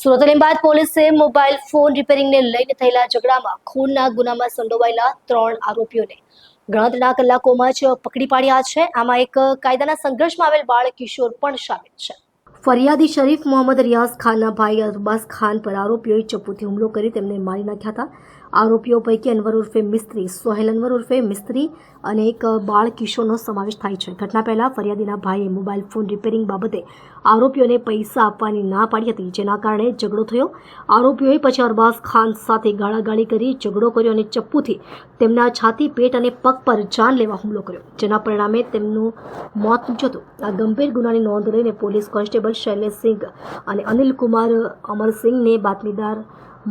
સુરત લીંબાદ પોલીસે mobile phone રિપેરિંગને લઈને થયેલા ઝઘડામાં ખૂનના ગુનામાં સંડોવાયેલા ત્રણ આરોપીઓને ગણતરીના કલાકોમાં જ પકડી પાડ્યા છે. આમાં એક કાયદાના સંઘર્ષમાં આવેલ બાળ કિશોર પણ સામેલ છે. ફરિયાદી શરીફ મોહમ્મદ રિયાઝ ખાનના ભાઈ અરબાઝ ખાન પર આરોપીઓએ ચપ્પુથી હુમલો કરી તેમને મારી નાખ્યા હતા. આરોપીઓ પૈકી અનવર ઉર્ફે મિસ્ત્રી, સોહેલ અનવર ઉર્ફે મિસ્ત્રી અને એક બાળ કિશોરનો સમાવેશ થાય છે. ઘટના પહેલાં ફરિયાદીના ભાઈએ મોબાઈલ ફોન રિપેરિંગ બાબતે આરોપીઓને પૈસા આપવાની ના પાડી હતી, જેના કારણે ઝઘડો થયો. આરોપીઓએ પછી અરબાઝ ખાન સાથે ગાળાગાળી કરી ઝઘડો કર્યો અને ચપ્પુથી તેમના છાતી, પેટ અને પગ પર જાન લેવા હુમલો કર્યો, જેના પરિણામે તેમનું મોત નીપજ્યું હતું. આ ગંભીર ગુનાની નોંધ લઈને પોલીસ કોન્સ્ટેબલ શૈલેષસિંહ અને અનિલ કુમાર અમરસિંહને બાતમીદાર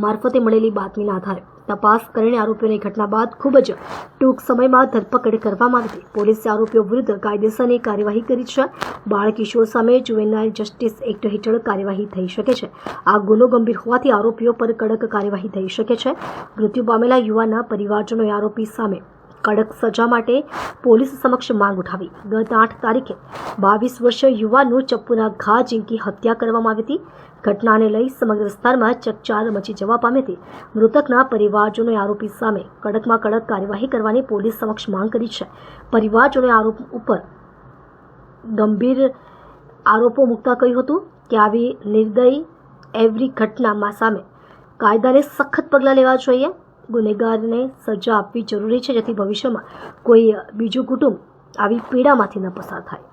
મારફતે મળેલી બાતમીના આધારે. તપાસ કરીને આરોપીઓની ઘટના બાદ ખૂબ જ ટૂંક સમયમાં ધરપકડ કરવામાં આવી પોલીસે આરોપીઓ વિરુદ્ધ કાયદેસરની કાર્યવાહી કરી છે. બાળકિશોર સામે જુવેનાઇલ જસ્ટિસ એક્ટ હેઠળ કાર્યવાહી થઈ શકે છે. આ ગુનો ગંભીર હોવાથી આરોપીઓ પર કડક કાર્યવાહી થઈ શકે છે. મૃત્યુ પામેલા યુવાના પરિવારજનોએ આરોપી સામે કડક સજા માટે પોલીસ સમક્ષ માંગ ઉઠાવી. ગત આઠ તારીખે બાવીસ વર્ષીય યુવાનનું ચપ્પુના ઘા ઝીંકી હત્યા કરવામાં આવી હતી. ઘટનાને લઈ સમગ્ર વિસ્તારમાં ચકચાર મચી જવા પામેથી મૃતકના પરિવારજનોએ આરોપી સામે કડકમાં કડક કાર્યવાહી કરવાની પોલીસ સમક્ષ માંગ કરી છે. પરિવારજનોએ આરોપ ઉપર ગંભીર આરોપો મૂકતા કહ્યું હતું કે આવી નિર્દય એવરી ઘટનામાં સામે કાયદાને સખત પગલાં લેવા જોઈએ. ગુનેગારને સજા આપવી જરૂરી છે જેથી ભવિષ્યમાં કોઈ બીજું કુટુંબ આવી પીડામાંથી ન પસાર થાય.